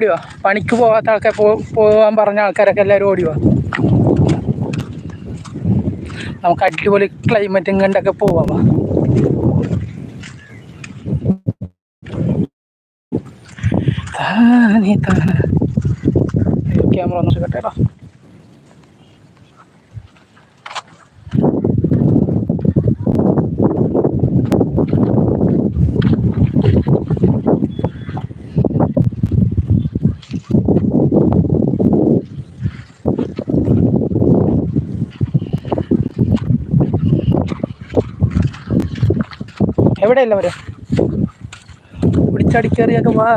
ഓടിവാ? പണിക്ക് പോകാത്ത ആൾക്കാർ പോകാൻ പറഞ്ഞ ആൾക്കാരൊക്കെ എല്ലാവരും ഓടിവാ? നമുക്ക് അടിപൊളി ക്ലൈമറ്റും കണ്ടൊക്കെ പോവാം. ക്യാമറ ഒന്ന് കേട്ടോ എവിടെയല്ല അവർ? പിടിച്ചടിക്കേറിയൊക്കെ വാ.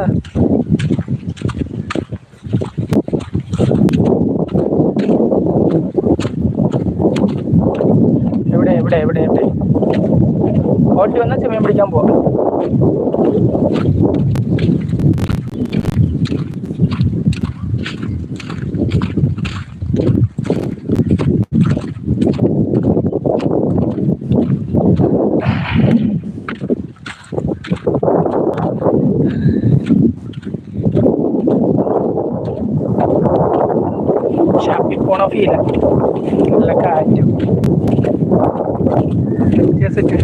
എവിടെ എവിടെ എവിടെ എവിടെ? ഓട്ടി വന്നാൽ ചെമ്മീൻ പിടിക്കാൻ പോവാം ഷാപ്പിൽ പോണ ഫീല നല്ല കാറ്റും set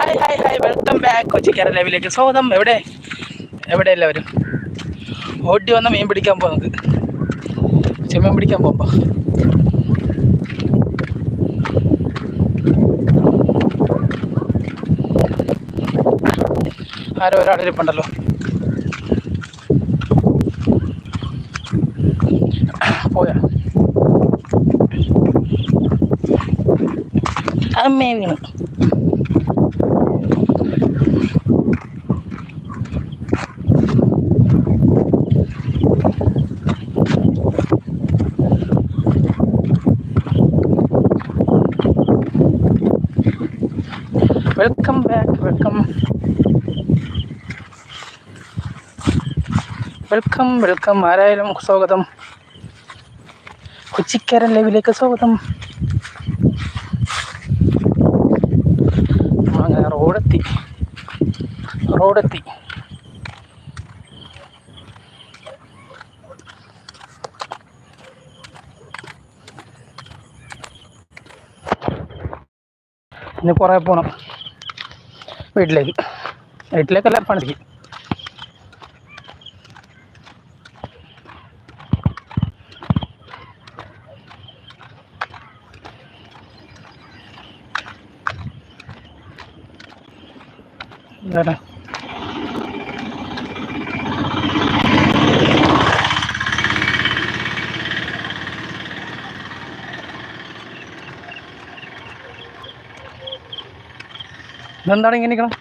hi hi hi welcome back കൊച്ചിക്കാര ലൈവിലേക്ക് സ്വാഗതം എവിടെ? എവിടെ എല്ലാവരും? ഓടി വന്ന മീൻ പിടിക്കാൻ പോകുന്നത് ചെമ്മീൻ പിടിക്കാൻ പോകുമ്പോ ആരോ ഒരാളിരിപ്പുണ്ടല്ലോ പോയാ. അമ്മേ വീണു welcome back welcome welcome welcome. ആരായാലും സ്വാഗതം. കൊച്ചിക്കാരൻ ലൈവിലേക്ക് സ്വാഗതം. അങ്ങനെ റോഡെത്തി. റോഡെത്തി. ഇനി കുറേ പോകണം വീട്ടിലേക്ക്. വീട്ടിലേക്കല്ല പണിക്ക്. എന്താണ് ഇതെന്താണ് ഇങ്ങനെ നിൽക്കണം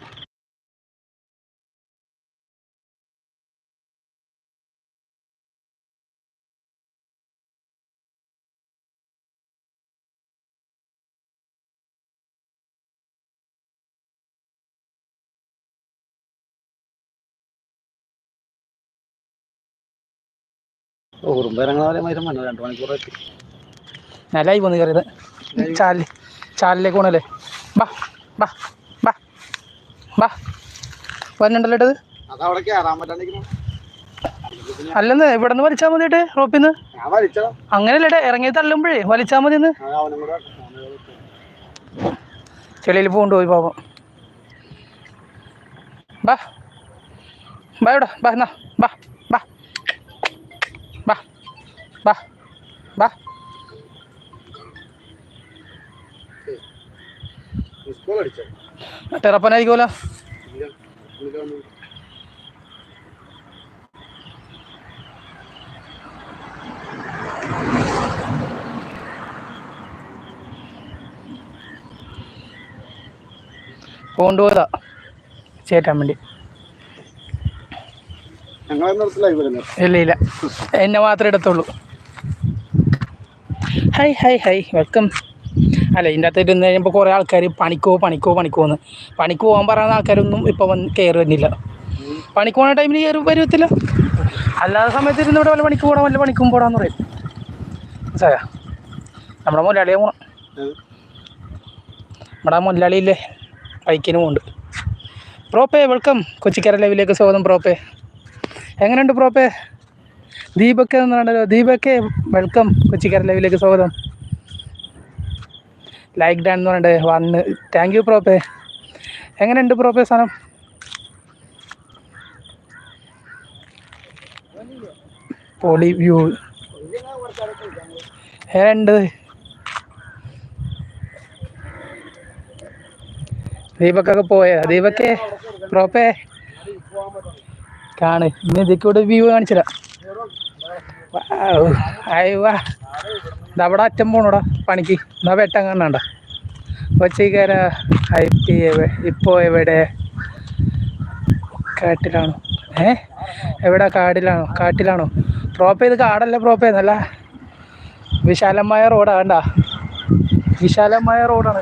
മരം വന്നു രണ്ട് മണിക്കൂർ എത്തി കയറിയത് ചാലിൽ ചാലിലേക്ക് പോണല്ലേ ബാ ബാ ബാ ബാ. വരുന്നുണ്ടല്ലോ ഇട്ടത്? അല്ലെന്ന് ഇവിടെ നിന്ന് വലിച്ചാൽ മതി ഏട്ടെ റോപ്പിന്ന് അങ്ങനെയല്ലേ ഇറങ്ങി തള്ളുമ്പോഴേ വലിച്ചാൽ മതി എന്ന്. ചെളിയിൽ പോകൊണ്ട് പോയി പാപം ബാ. ബാ ഇവിടെ ബാ എന്നാ ബാ. ബാ ബാ. ടെറപ്പനായിരിക്കുമല്ലോ. കൊണ്ടുപോയതാ. ചേട്ടാൻ വേണ്ടി. ഇല്ല ഇല്ല. എന്നെ മാത്രമേ എടുത്തുള്ളൂ. ഹൈ ഹൈ ഹൈ വെൽക്കം അല്ല ഇതിന്റെ അകത്ത് ഇരുന്ന് കഴിയുമ്പോൾ കുറേ ആൾക്കാർ പണിക്കോ പണിക്കോ പണിക്കോ എന്ന്. പണിക്ക് പോകാൻ പറയുന്ന ആൾക്കാരൊന്നും ഇപ്പോൾ വന്ന് കയറി വരുന്നില്ല പണിക്ക് പോകുന്ന ടൈമിൽ കയറി വരുത്തില്ല അല്ലാത്ത സമയത്ത് ഇരുന്ന് ഇവിടെ വല്ല പണിക്ക് പോകണം വല്ല പണിക്കും പോടാന്ന് പറയും. മനസ്സിലായോ? നമ്മുടെ മുതലാളിയെ ഏത്? നമ്മുടെ മുതലാളിയില്ലേ ബൈക്കിന് പോകുന്നുണ്ട് പ്രോപ്പേ വെൽക്കം കൊച്ചിക്കര ലൈവിലേക്ക് സ്വാഗതം പ്രോപ്പേ. എങ്ങനെയുണ്ട് പ്രോപ്പേ? ദീപക്ക് പറഞ്ഞല്ലോ ദീപക്കെ വെൽക്കം കൊച്ചിക്കര ലൈവിലേക്ക് സ്വാഗതം. ലൈക്ക് ഡാൻ എന്ന് പറഞ്ഞിട്ട് വന്ന്. താങ്ക് യു പ്രോപ്പേ എങ്ങനെയുണ്ട് പ്രോപ്പേ സാധനം പൊളി വ്യൂ ഏണ്ട് ദീപക്കൊക്കെ പോയ? ദീപക്കേ പ്രോപ്പേ കാണ്. ഇനി ഇതിക്കൂടെ വ്യൂ കാണിച്ചില്ല അയവാ ഇതവിടെ അറ്റം പോണോടാ പണിക്ക്. എന്നാ വെട്ടം കാണണ്ട. ഐ പി ഇപ്പോൾ എവിടെ? കാട്ടിലാണോ? ഏ? എവിടെ കാടിലാണോ? കാട്ടിലാണോ? പ്രോപ്പ ഇത് കാടല്ല പ്രോപ്പ നല്ല വിശാലമായ റോഡാ കണ്ട? വിശാലമായ റോഡാണ്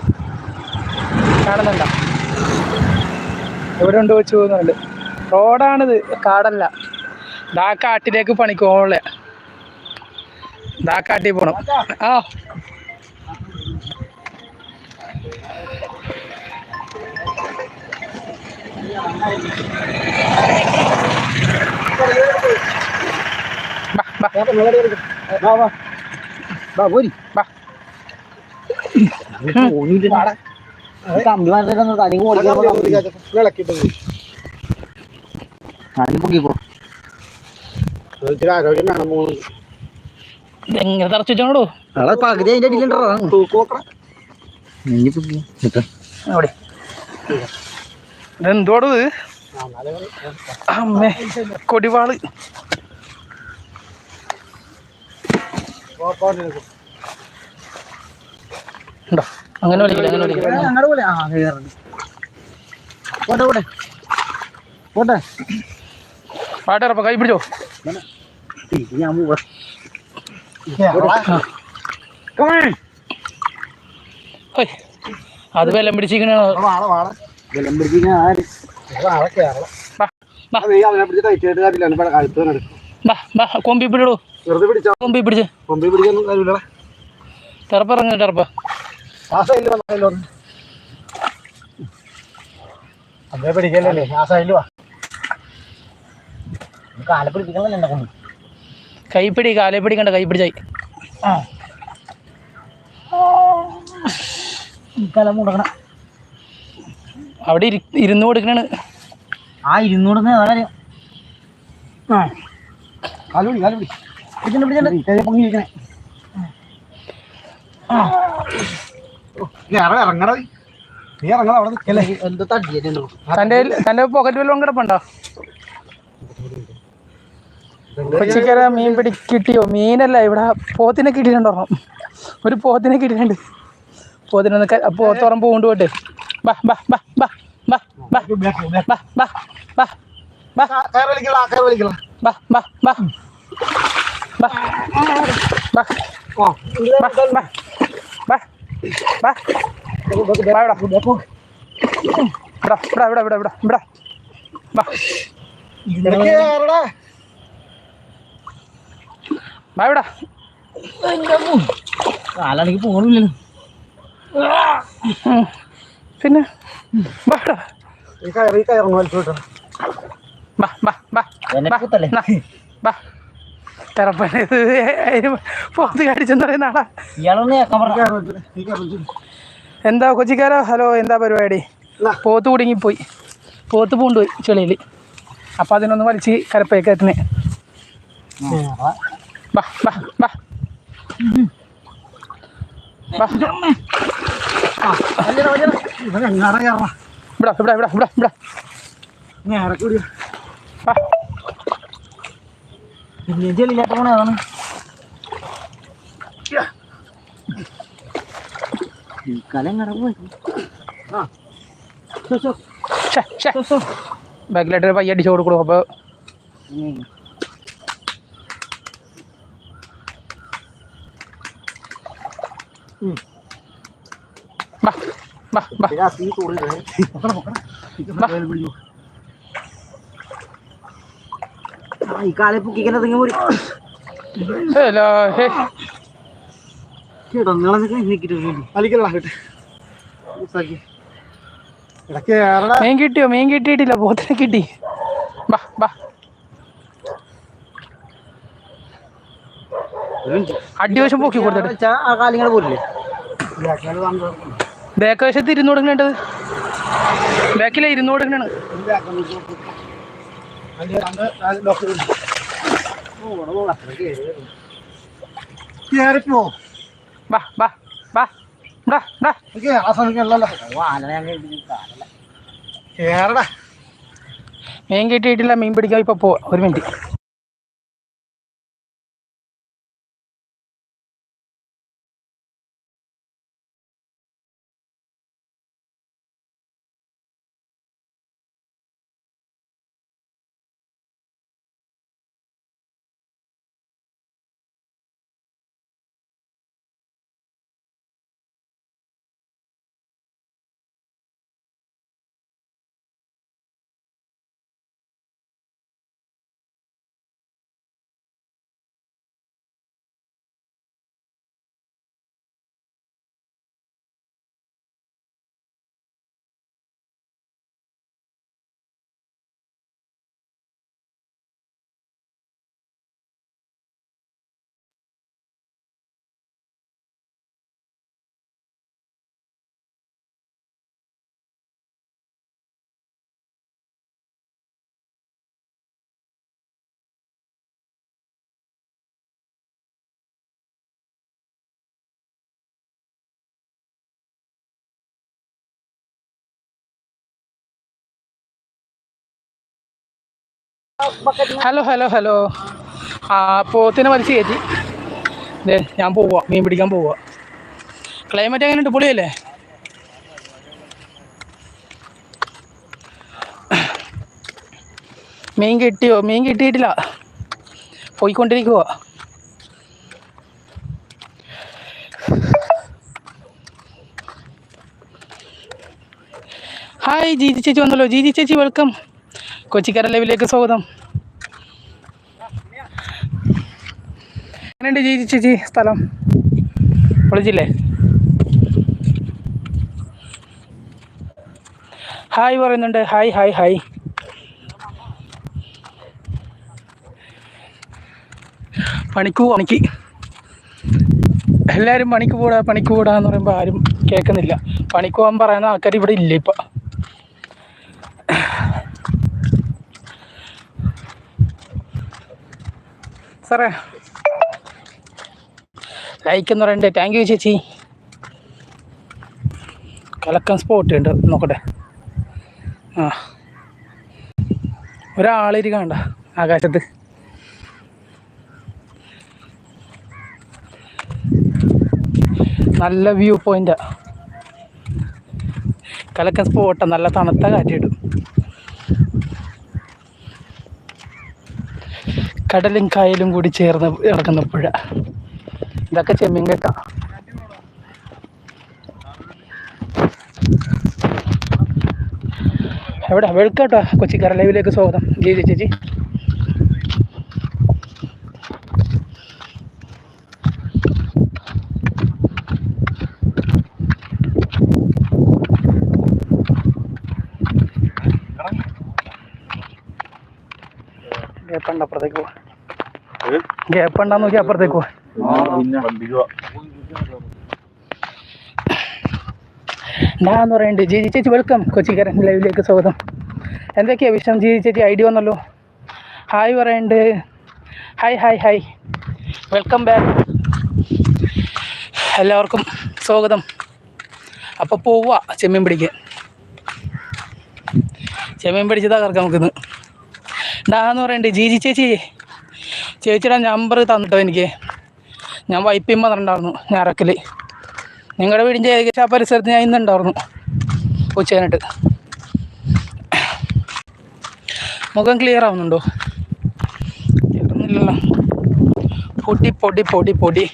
കാണുന്നുണ്ട? എവിടെ ഉണ്ട് വെച്ച് പോകുന്നുണ്ട് റോഡാണിത് കാടല്ല. ഇതാ കാട്ടിലേക്ക് പണിക്കോളെ കാട്ടി പോണം. ആ. കമ്പി വന്നിട്ടൊന്ന് തനിക്ക് പൊളിക്കാൻ പൊക്കിപ്പോ ആരോഗ്യം വേണം എങ്ങനെ തറച്ചോടോ പകുതി അതിന്റെ അടിയിലുണ്ടോ അമ്മേ കൊടിവാൾ. ഉണ്ടോ? പോട്ടെ പാട്ടേറപ്പ കൈ പിടിച്ചോ? ഞാൻ പോവാ. അത് വെല്ലം പിടിച്ചിരിക്കണ വെല്ലം പിടിച്ചിരിക്കണ കൊമ്പി പിടിടൂ കൊമ്പി പിടിച്ച്. കൊമ്പി പിടിക്കാൻ ടെറപ്പ് ഇറങ്ങുന്നു ടെറപ്പ് പിടിക്കല്ലേ കാല പിടിക്കണല്ലോ എന്നെ കൊണ്ട്? കൈപ്പിടി കാലേ കണ്ട കൈപ്പിടിച്ചായി ആ. തല അവിടെ ഇരുന്ന് കൊടുക്കണാണ്. ആ ഇരുന്ന് കൊടുക്കുന്ന കാര്യം. ആ. ആ. ഇറങ്ങണ നീ ഇറങ്ങണ അവിടെ തന്റെ തന്റെ പോക്കറ്റ് വല്ലതും കിടപ്പുണ്ടോ? കൊച്ചിക്കര മീൻ പിടി കിട്ടിയോ മീനല്ല ഇവിടെ പോത്തിനെ കിട്ടിയിട്ടുണ്ടോ ഒരു പോത്തിനെ കിട്ടിയിട്ടുണ്ട് പോത്തിനൊന്ന് പോത്തോറം പൂണ്ട് പോട്ടെ ബാ ബാ ബാ ബാ ബാ ബാ ബാ ബാ ബാ ബാ കയറി വലിക്കല കയറി വലിക്കല ബാ ബാ ബാ ബാ ബാ ആ ബാ ബാ ബാ ബാ ബാ ഇവിടെ ഇവിടെ ഇവിടെ ഇവിടെ ഇവിടെ ഇവിടെ ബാ ബായടാ കാലാണെങ്കിൽ പോണില്ലല്ലോ. പിന്നെ? ബാടാ എന്താ കൊച്ചിക്കാരോ? ഹലോ എന്താ പരിപാടി? പോത്ത് കുടുങ്ങിപ്പോയി. പോത്ത് പൂണ്ടുപോയി ചെളിയിൽ. അപ്പൊ അതിനൊന്ന് വലിച്ച് കരപ്പേക്കത്തിന് bah bah bah. Bah. bah bah bah bah bah bah bah ah ini bah. Bah bah bah kalian ngarep gue, ah, sosok, cek cek sosok, baik leder iya, pak ya di sorok loh pak, ബാ ബാ ബാ. Hello hey. കേട്ടോ മീൻ കിട്ടിയോ? മീൻ കിട്ടിയിട്ടില്ല പോത്തിനെ കിട്ടി. ബാ ബാ. അടിവശം പൊക്കി കൊടുത്തിട്ട്. ആ കാലിങ്ങനെ പോരില്ലേ? ബാക്ക് വശത്ത് ഇരുന്ന് കൊടുക്കണേണ്ടത് ബാക്കിലെ ഇരുന്ന് കൊടുക്കണാണ്. ബാ ബാ ബാ ബാ ബാ. മീൻ കിട്ടിയിട്ടില്ല മീൻ പിടിക്കാൻ ഇപ്പൊ പോവാ ഒരു മിനിറ്റ്. Hello hello hello. ആ പോത്തിനെ വലിച്ചു കയറ്റി. ദേ ഞാൻ പോവാ. മീൻ പിടിക്കാൻ പോവാ. ക്ലൈമറ്റ് എങ്ങനെയുണ്ട് പൊളിയല്ലേ? മീൻ കിട്ടിയോ? മീൻ കിട്ടിയിട്ടില്ല. പോയിക്കൊണ്ടിരിക്കുക ഹായ് ജീജി ചേച്ചി വന്നല്ലോ. ജീജി ചേച്ചി വെൽക്കം കൊച്ചിക്കര ലൈവിലേക്ക് സ്വാഗതം. എങ്ങനെയുണ്ട് ജീജി ചേച്ചി സ്ഥലം? പൊളിച്ചില്ലേ? ഹായ് പറയുന്നുണ്ട്. ഹായ് ഹായ് ഹായ് പണിക്ക് പോവാ. പണിക്ക്. എല്ലാവരും പണിക്ക് പോടാ പണിക്ക് പോടാ എന്ന് പറയുമ്പോൾ ആരും കേൾക്കുന്നില്ല. പണിക്ക് പോകാൻ പറയുന്ന ആൾക്കാർ ഇവിടെ ഇല്ല ഇപ്പം. സാറേ. ലൈക്ക് എന്ന് പറയണ്ടേ? താങ്ക് യു ചേച്ചി. കലക്കൻ സ്പോട്ട് ഉണ്ട്. നോക്കട്ടെ. ആ. ഒരാളിരിക്കണ്ട ആകാശത്ത്. നല്ല വ്യൂ പോയിന്റാ കലക്കൻ സ്പോട്ടാ നല്ല തണുത്ത കാറ്റിടും കടലും കായലും കൂടി ചേർന്ന് ഇറങ്ങുന്ന പുഴ. ഇതൊക്കെ ചെമ്മീൻകെട്ട. എവിടെ? വെളുക്കാട്ടോ. കൊച്ചി കരലൈവിലേക്ക് സ്വാഗതം ജി ചേച്ചി. അപ്പുറത്തേക്ക് പോവാ. ഗ്യാപ്പ് ഉണ്ടാന്ന് നോക്കി അപ്പുറത്തേക്ക് പോവാ. ഞാൻ പറയണ്ട് ജിജി ചേച്ചി വെൽക്കം കൊച്ചിക്കാരൻ ലൈവിലേക്ക് സ്വാഗതം. എന്തൊക്കെയാ വിഷയം ജിജി ചേച്ചി ഐഡിയ വന്നല്ലോ. ഹായ് പറയണ്ട് hi hi hi. Welcome back എല്ലാവർക്കും സ്വാഗതം. അപ്പോൾ പോവുക ചെമ്മീൻ പിടിക്കാൻ ചെമ്മീൻ പിടിച്ചതാ കറക്കാം നമുക്കിന്ന്. എന്താന്ന് പറയണ്ട് ജിജി ചേച്ചി. ചേച്ചിയുടെ നമ്പർ തന്നിട്ടോ എനിക്ക്. ഞാൻ വൈപ്പിൻ വന്നിട്ടുണ്ടായിരുന്നു ഞാറക്കൽ നിങ്ങളുടെ വീടിന്റെ ഏകദേശം ആ പരിസരത്ത് ഞാൻ ഇന്നുണ്ടായിരുന്നു ഉച്ചകനിട്ട് മുഖം ക്ലിയർ ആവുന്നുണ്ടോ? ഇല്ലല്ലോ പൊടി പൊടി പൊടി പൊടി.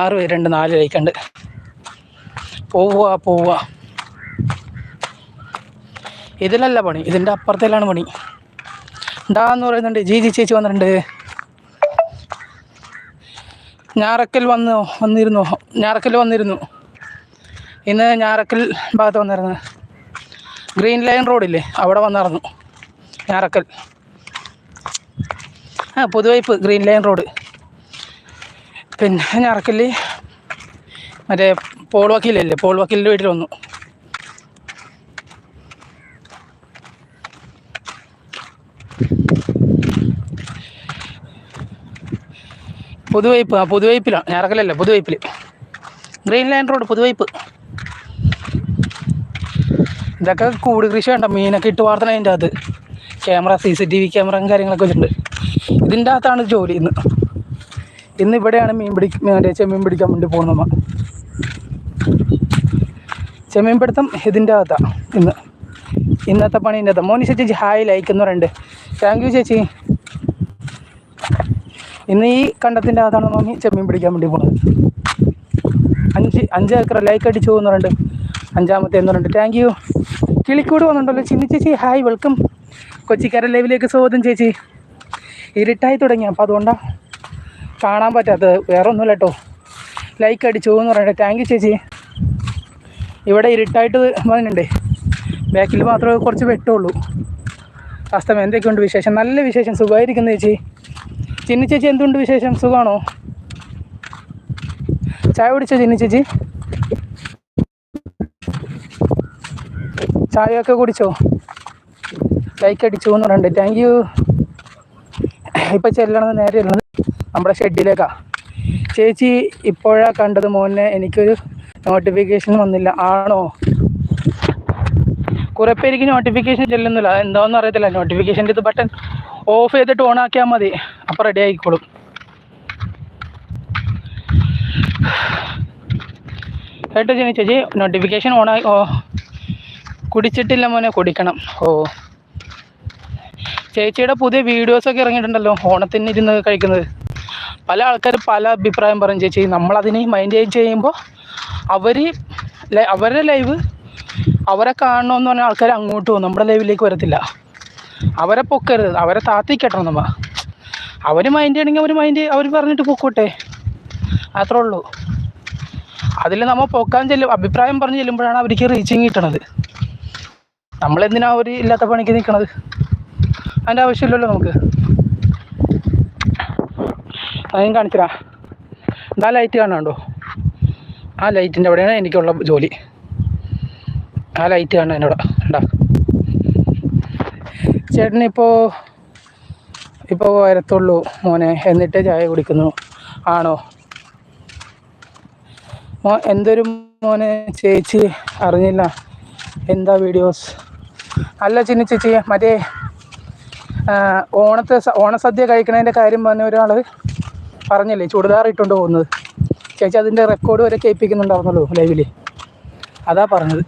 ആറ് പേരുണ്ട് നാല് ലൈക്കുണ്ട് പോവുക പോവുക. ഇതിലല്ല പണി ഇതിന്റെ അപ്പുറത്തേലാണ് പണി. ഉണ്ടാന്ന് പറയുന്നുണ്ട് ജി ജി ചേച്ചി വന്നിട്ടുണ്ട്. ഞാറക്കൽ വന്നു വന്നിരുന്നു. ഞാറക്കൽ വന്നിരുന്നു. ഇന്ന് ഞാറക്കൽ ഭാഗത്ത് വന്നിരുന്നു. ഗ്രീൻ ലൈൻ റോഡില്ലേ അവിടെ വന്നിറന്നു ഞാറക്കൽ. ആ പുതുവൈപ്പ് ഗ്രീൻ ലൈൻ റോഡ്. പിന്നെ ഞാറക്കൽ മറ്റേ പോൾ വക്കീലല്ലേ വീട്ടിൽ വന്നു. പുതുവൈപ്പ് ആ പുതുവൈപ്പിലാണ് ഞാറക്കലല്ല പുതുവൈപ്പിൽ ഗ്രീൻ ലൈൻ റോഡ് പുതുവൈപ്പ്. ഇതൊക്കെ കൂട് കൃഷി വേണ്ട മീനൊക്കെ ഇട്ട് വാർത്തണം അതിന്റെ അകത്ത്. Camera C C T V ക്യാമറയും കാര്യങ്ങളൊക്കെ വെച്ചിട്ടുണ്ട്. ഇതിന്റെ അകത്താണ് ജോലി ഇന്ന്. ഇന്ന് ഇവിടെയാണ് മീൻ പിടി ചെമ്മീൻ പിടിക്കാൻ വേണ്ടി പോകുന്നത് നമ്മ ചെമ്മീൻ പിടുത്തം ഇതിന്റെ അകത്താണ് ഇന്ന്. ഇന്നത്തെ പണി ഇതിന്റെ അകത്ത്. മോനി ചേച്ചി ഹായ് ലൈക്ക് എന്ന് പറയുന്നുണ്ട് താങ്ക് യു ചേച്ചി. ഇന്ന് ഈ കണ്ടത്തിന്റെ അകത്താണ് മമ്മി ചെമ്മീൻ പിടിക്കാൻ വേണ്ടി പോകുന്നത് അഞ്ച് അഞ്ച് ഏക്കർ ലൈക്ക് അടിച്ചു പോകുന്നുണ്ട് അഞ്ചാമത്തെ എന്നുണ്ട് താങ്ക് യു കിളിക്കൂട് വന്നിട്ടുണ്ടല്ലോ. ചിന്നി ചേച്ചി ഹായ് വെൽക്കം കൊച്ചിക്കാരൻ ലൈവിലേക്ക് സ്വാഗതം ചേച്ചി. ഇരുട്ടായി തുടങ്ങി. അപ്പോൾ അതുകൊണ്ടാണ് കാണാൻ പറ്റാത്തത്. വേറെ ഒന്നുമില്ല കേട്ടോ. ലൈക്ക് അടിച്ചു എന്ന് പറയട്ടെ താങ്ക് യു ചേച്ചി. ഇവിടെ ഇരുട്ടായിട്ട് വന്നിട്ടുണ്ടേ. ബാക്കിൽ മാത്രമേ കുറച്ച് വെട്ടുള്ളൂ. അസ്തമ എന്തൊക്കെയുണ്ട് വിശേഷം? നല്ല വിശേഷം. സുഖമായിരിക്കുന്നു ചേച്ചി. ചിന്നി ചേച്ചി എന്തുണ്ട് വിശേഷം? സുഖമാണോ ചായ കുടിച്ചോ ചിന്നി ചേച്ചി? ചായയൊക്കെ കുടിച്ചോ? ലൈക്ക് അടിച്ചു എന്ന് പറയണ്ട് താങ്ക് യു ഇപ്പം ചെല്ലണത് നേരെ ഉള്ളത് നമ്മുടെ ഷെഡിലേക്കാ. ചേച്ചി ഇപ്പോഴാ കണ്ടത് മോനെ. എനിക്കൊരു നോട്ടിഫിക്കേഷൻ വന്നില്ല. ആണോ? കുറേ പേർക്ക് നോട്ടിഫിക്കേഷൻ ചെല്ലുന്നില്ല. എന്താണെന്ന് അറിയത്തില്ല. നോട്ടിഫിക്കേഷന്റെ ഇത് ബട്ടൺ ഓഫ് ചെയ്തിട്ട് ഓൺ ആക്കിയാൽ മതി. അപ്പോൾ റെഡി ആയിക്കോളും. കേട്ടോ ചേച്ചി ചേച്ചി നോട്ടിഫിക്കേഷൻ ഓൺ ആയി. ഓ കുടിച്ചിട്ടില്ല മോനെ കുടിക്കണം. ഓ. ചേച്ചിയുടെ പുതിയ വീഡിയോസൊക്കെ ഇറങ്ങിയിട്ടുണ്ടല്ലോ ഓണത്തിന് ഇരുന്ന് കഴിക്കുന്നത്. പല ആൾക്കാർ പല അഭിപ്രായം പറയും ചേച്ചി. നമ്മളതിനെ മൈൻഡ് ചെയ്യുമ്പോൾ അവർ അവരുടെ ലൈവ് അവരെ കാണണമെന്ന് പറഞ്ഞാൽ ആൾക്കാർ അങ്ങോട്ട് പോകും. നമ്മുടെ ലൈവിലേക്ക് വരത്തില്ല. അവരെ പൊക്കരുത്. അവരെ താത്തിക്കെട്ടണം നമ്മൾ നമ്മ. അവർ മൈൻഡ് ചെയ്യണമെങ്കിൽ അവർ മൈൻഡ് അവർ പറഞ്ഞിട്ട് പൊക്കോട്ടെ. അത്രേ ഉള്ളൂ. അതിൽ നമ്മൾ പൊക്കാൻ ചെല്ലും അഭിപ്രായം പറഞ്ഞ് ചെല്ലുമ്പോഴാണ് അവർക്ക് റീച്ചിങ് കിട്ടണത്. നമ്മളെന്തിനാ അവർ ഇല്ലാത്ത പണിക്ക് നിൽക്കണത് അതിന്റെ ആവശ്യമില്ലല്ലോ നമുക്ക്. അതും കാണിച്ചരാ എന്താ ലൈറ്റ് കാണാണ്ടോ ആ ലൈറ്റിന്റെ അവിടെയാണ് എനിക്കുള്ള ജോലി. ആ ലൈറ്റ് കാണാൻ എന്നോട് ഉണ്ടാ ചേട്ടനിപ്പോൾ ഇപ്പോൾ വരത്തുള്ളൂ മോനെ. എന്നിട്ട് ചായ കുടിക്കുന്നു. ആണോ? മോ എന്തൊരു മോനെ? ചേച്ചി അറിഞ്ഞില്ല. എന്താ വീഡിയോസ് അല്ല ചിന്നി ചേച്ചി മറ്റേ ഓണത്തെ ഓണസദ്യ കഴിക്കണതിന്റെ കാര്യം പറഞ്ഞ ഒരാൾ പറഞ്ഞില്ലേ? ചുടിദാർ ഇട്ടുകൊണ്ട് പോകുന്നത്. ചേച്ചി അതിന്റെ റെക്കോർഡ് വരെ കേൾപ്പിക്കുന്നുണ്ടായിരുന്നല്ലോ ലൈവിൽ അതാ പറഞ്ഞത്.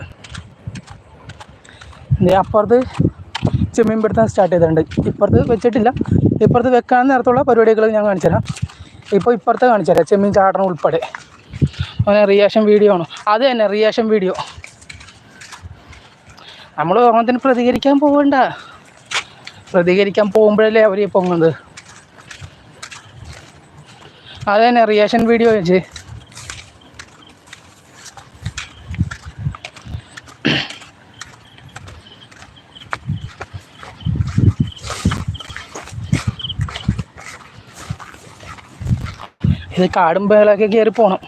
അപ്പുറത്ത് ചെമ്മീൻ പിടുത്തം സ്റ്റാർട്ട് ചെയ്തിട്ടുണ്ട്. ഇപ്പുറത്ത് വെച്ചിട്ടില്ല. ഇപ്പുറത്ത് വെക്കാൻ നേരത്തുള്ള പരിപാടികൾ ഞാൻ കാണിച്ചു തരാം. ഇപ്പോൾ ഇപ്പുറത്ത് കാണിച്ചു തരാം. ചെമ്മീൻ ചാടണം ഉൾപ്പെടെ. അങ്ങനെ റിയാക്ഷൻ വീഡിയോ ആണ്. അത് തന്നെ റിയാക്ഷൻ വീഡിയോ നമ്മൾ ഓണത്തിന് പ്രതികരിക്കാൻ പോകണ്ട പ്രതികരിക്കാൻ പോകുമ്പോഴല്ലേ അവർ പൊങ്ങുന്നത്. അത് തന്നെ റിയാക്ഷൻ വീഡിയോ വെച്ച്. ഇത് കാടും ബേളൊക്കെ കയറി പോണം.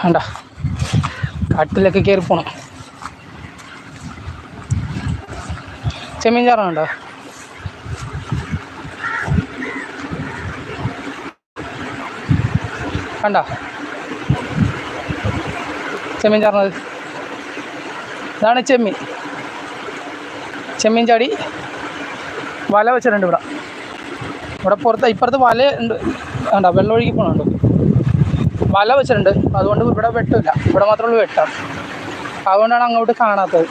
വേണ്ട കാട്ടിലൊക്കെ കയറി പോണം. ചെമ്മീൻ ചാറാണുണ്ടോ കണ്ട? ചെമ്മീൻ ചാറണത്. ഇതാണ് ചെമ്മീൻ. ചെമ്മീൻ ചാടി വല വെച്ചിട്ടുണ്ട് ഇവിടെ. ഇവിടെ പുറത്ത് ഇപ്പുറത്ത് വല ഉണ്ട്. വേണ്ട വെള്ളം ഒഴുകി പോകണുണ്ട് വല വെച്ചിട്ടുണ്ട്. അതുകൊണ്ട് ഇവിടെ വെട്ടില്ല. ഇവിടെ മാത്രമേ വെട്ടാം. അതുകൊണ്ടാണ് അങ്ങോട്ട് കാണാത്തത്.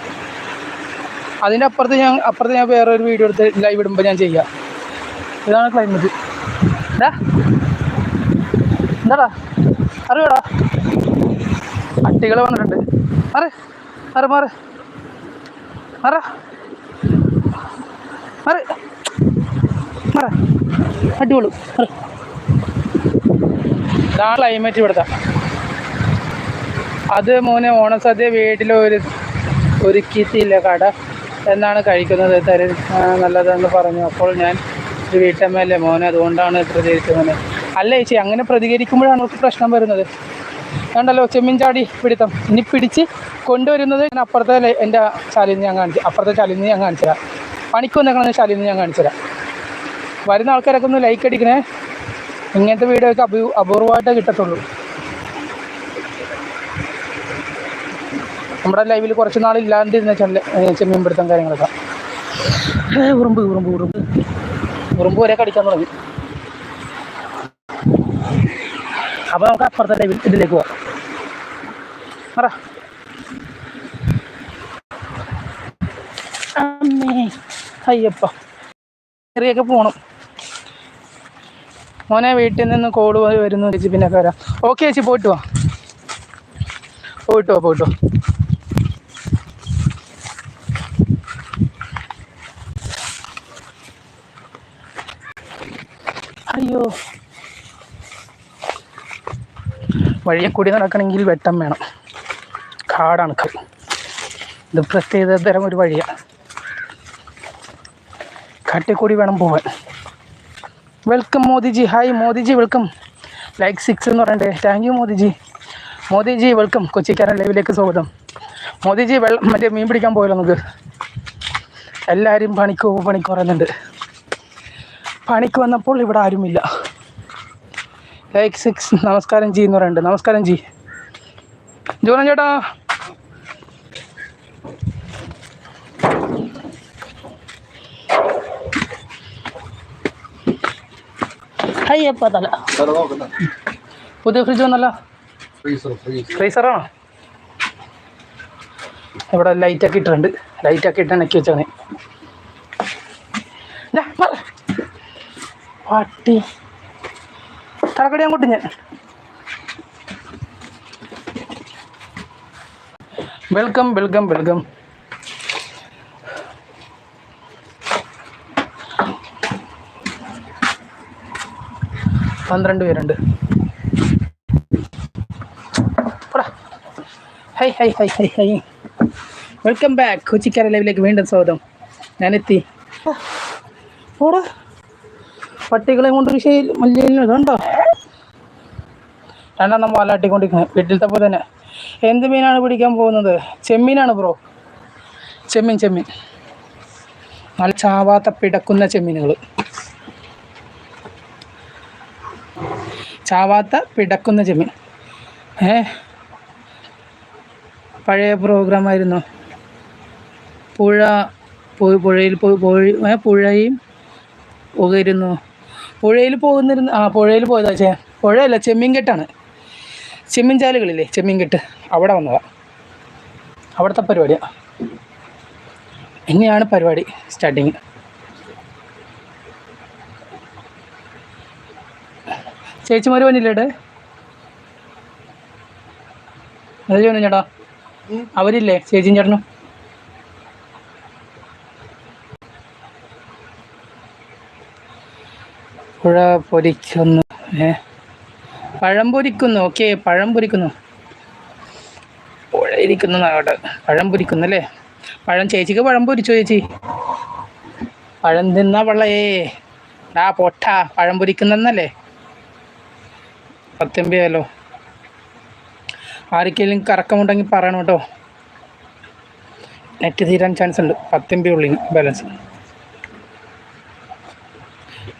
അതിന്റെ അപ്പുറത്ത് ഞാൻ അപ്പുറത്ത് ഞാൻ വേറെ ഒരു വീഡിയോ എടുത്ത് ലൈവ് ഇടുമ്പോൾ ഞാൻ ചെയ്യാം. ഇതാണ് ക്ലൈമറ്റ് എന്താ എന്താടാ അറിയടാ അട്ടികൾ വന്നിട്ടുണ്ട്. അറേ അറേ മാറേ. മാറ. മാറ്. മാറ അടിപൊളി. ക്ലൈമറ്റ് ഇവിടുത്തെ. അത് മോനെ ഓണസദ്യ വീട്ടിൽ ഒരു ഒരുക്കിയിട്ടില്ല കട എന്നാണ് കഴിക്കുന്നത്. തരും. നല്ലതെന്ന് പറഞ്ഞു. അപ്പോൾ ഞാൻ ഒരു വീട്ടമ്മയല്ലേ മോനെ അതുകൊണ്ടാണ് പ്രതികരിച്ചത് അല്ല ചേച്ചി അങ്ങനെ പ്രതികരിക്കുമ്പോഴാണ് നമുക്ക് പ്രശ്നം വരുന്നത്. കണ്ടല്ലോ ചെമ്മീൻ ചാടി പിടുത്തം. ഇനി പിടിച്ച് കൊണ്ടുവരുന്നത് ഞാൻ അപ്പുറത്തെ എന്റെ ശാലിൽ ഞാൻ കാണിച്ചു അപ്പുറത്തെ ശാലിൽ ഞാൻ കാണിച്ചു തരാം പണിക്ക് വന്നേക്കണ ശാലിൽ ഞാൻ കാണിച്ചു തരാം വരുന്ന ആൾക്കാരൊക്കെ ഒന്ന് ലൈക്ക് അടിക്കണേ. ഇങ്ങനത്തെ വീഡിയോ ഒക്കെ അപൂ അപൂർവമായിട്ടേ കിട്ടത്തുള്ളൂ. നമ്മുടെ ലൈവിൽ കുറച്ച് നാൾ ഇല്ലാണ്ടിരുന്ന ചെല്ല ചെമ്മീൻ പിടുത്തം കാര്യങ്ങളൊക്കെ. ഉറുമ്പ് ഉറുമ്പ് ഉറുമ്പ്. ഉറുമ്പ് വരെ കടിക്കാൻ തുടങ്ങി. അപ്പോൾ നമുക്ക് അപ്പുറത്തെ ലൈവിൽ ഇതിലേക്ക് പോവാം. പറ. അമ്മേ. അയ്യപ്പ. ചെറിയൊക്കെ പോകണം മോനെ വീട്ടിൽ നിന്ന് കോൾ വരുന്നു ചേച്ചി പിന്നെ വരാം. ഓക്കെ ചേച്ചി പോയിട്ട് വാ. പോയിട്ട് വാ പോയിട്ട് വാ. അയ്യോ. വഴിയെ കൂടി നടക്കണമെങ്കിൽ വെട്ടം വേണം. കാടാണ് ഇത് പ്രത്യേക തരം ഒരു വഴിയാണ് കാട്ടിക്കൂടി വേണം പോവാൻ. Welcome Modiji. Hi Modiji welcome like six എന്ന് പറയണ്ടേ? Thank you Modiji. Modiji welcome കൊച്ചിക്കാരൻ ലൈവിലേക്ക് സ്വാഗതം. മോദിജി വെള്ളം മറ്റേ മീൻ പിടിക്കാൻ പോയല്ലോ നമുക്ക്. എല്ലാവരും പണിക്ക് പോകും പണിക്ക് പറയുന്നുണ്ട്. പണിക്ക് വന്നപ്പോൾ ഇവിടെ ആരുമില്ല. ലൈക്ക് സിക്സ് നമസ്കാരം ജി എന്ന് പറയുന്നുണ്ട് നമസ്കാരം ജി. ജോണൻ ചേട്ടാ അയ്യപ്പ തല പുതിയ ഫ്രിഡ്ജ് വന്നല്ല? ഫ്രീസറാണോ? ഇവിടെ ലൈറ്റൊക്കെ ഇട്ടിട്ടുണ്ട്. ലൈറ്റൊക്കെ ഇട്ട് ഇണക്കി വെച്ചാണ്. പട്ടി. തലക്കടി അങ്ങോട്ട് ഞാൻ വെൽക്കം വെൽക്കം വെൽക്കം പന്ത്രണ്ട് പേരുണ്ട്. Hi hi hi hi hi. Welcome back കൊച്ചിക്കാര ലൈവിലേക്ക് വീണ്ടും സ്വാഗതം. ഞാനെത്തി. പട്ടികളെ കൊണ്ട് മല്ലിയിൽ കണ്ടോ രണ്ടെണ്ണം പാലാട്ടിക്കൊണ്ടിരിക്കുന്നത് വീട്ടിലത്തെ പോലെ തന്നെ. എന്ത് മീനാണ് പിടിക്കാൻ പോകുന്നത്? ചെമ്മീനാണ് ബ്രോ. ചെമ്മീൻ ചെമ്മീൻ. നല്ല ചാവാത്ത പിടക്കുന്ന ചെമ്മീനുകൾ ചാവാത്ത പിടക്കുന്ന ചെമ്മീൻ ഏ? പഴയ പ്രോഗ്രാമായിരുന്നു പുഴ പോയി പുഴയിൽ പോയി പോയി പുഴയും പോയിരുന്നു പുഴയിൽ പോകുന്നിരുന്നു ആ പുഴയിൽ പോയതാ ചേ പുഴയല്ല ചെമ്മീൻകെട്ടാണ്. ചെമ്മീൻ ചാലുകളില്ലേ ചെമ്മീൻകെട്ട്. അവിടെ വന്നതാ. അവിടുത്തെ പരിപാടിയാണ് ഇങ്ങനെയാണ് പരിപാടി സ്റ്റാർട്ടിങ് ചേച്ചിമാർ വന്നില്ലേടെ അത് ചോദിച്ചു ചേട്ടാ? അവരില്ലേ ചേച്ചിയും ചേട്ടനും? പുഴ പൊരിക്കുന്നു. ഏ? പഴം പൊരിക്കുന്നു. ഓക്കെ പഴം പൊരിക്കുന്നു. പുഴ ഇരിക്കുന്നു നാട്. പഴം പൊരിക്കുന്നു അല്ലേ? പഴം ചേച്ചിക്ക് പഴം പൊരിച്ചോ ചേച്ചി? പഴം തിന്ന പള്ളയേ ഡാ പൊട്ട പഴം പൊരിക്കുന്നല്ലേ പത്തൊമ്പതല്ലോ ആർക്കെങ്കിലും കറക്കമുണ്ടെങ്കിൽ പറയണം കേട്ടോ. നെറ്റ് തീരാൻ ചാൻസ് ഉണ്ട്. പത്തമ്പി ഉള്ളി ബാലൻസ്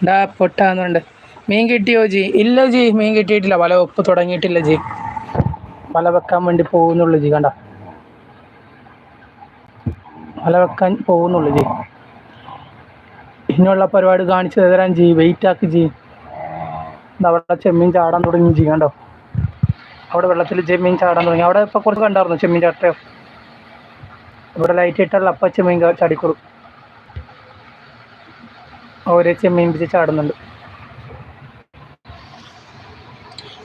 ഡാ പൊട്ടാന്നുണ്ട് മീൻ കിട്ടിയോ ജി? ഇല്ല ജി മീൻ കിട്ടിയിട്ടില്ല. വല ഒപ്പ് തുടങ്ങിയിട്ടില്ല ജി. വല വെക്കാൻ വേണ്ടി പോകുന്നുള്ളു ജി കണ്ട? വല വെക്കാൻ പോകുന്നുള്ളു ജി. ഇനിയുള്ള പരിപാടി കാണിച്ചു തരാൻ ജി. വെയിറ്റ് ആക്കി ജി. അവിടെ ചെമ്മീൻ ചാടാൻ തുടങ്ങി ചെയ്യണ്ടോ അവിടെ വെള്ളത്തിൽ ചെമ്മീൻ ചാടാൻ തുടങ്ങി. അവിടെ ഇപ്പോൾ കുറച്ച് കണ്ടായിരുന്നു ചെമ്മീൻ ചാട്ടയോ ഇവിടെ ലൈറ്റ് ഇട്ടാൽ അപ്പ ചെമ്മീൻ ചാടിക്കൊടുക്കും ഓരോ ചെമ്മീൻ പിടിച്ച് ചാടുന്നുണ്ട്.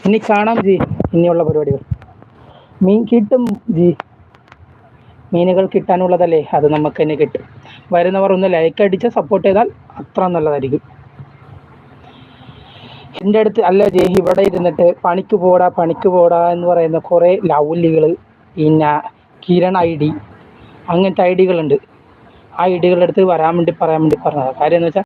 ഇനി കാണാം ജി ഇനിയുള്ള പരിപാടികൾ. മീൻ കിട്ടും ജി. മീനുകൾ കിട്ടാനുള്ളതല്ലേ? അത് നമുക്ക് തന്നെ കിട്ടും. വരുന്നവർ ഒന്ന് ലൈക്ക് അടിച്ച് സപ്പോർട്ട് ചെയ്താൽ അത്ര നല്ലതായിരിക്കും. എന്റെ അടുത്ത് അല്ല ജേഹി ഇവിടെ ഇരുന്നിട്ട് പണിക്ക് പോടാ പണിക്ക് പോടാ എന്ന് പറയുന്ന കുറേ ലൗലികൾ പിന്നെ കിരൺ ഐ ഡി അങ്ങനത്തെ ഐ ഡികളുണ്ട്. ആ ഐ ഡികളുടെ അടുത്ത് വരാൻ വേണ്ടി പറയാൻ വേണ്ടി പറഞ്ഞതാണ് കാര്യം എന്ന് വെച്ചാൽ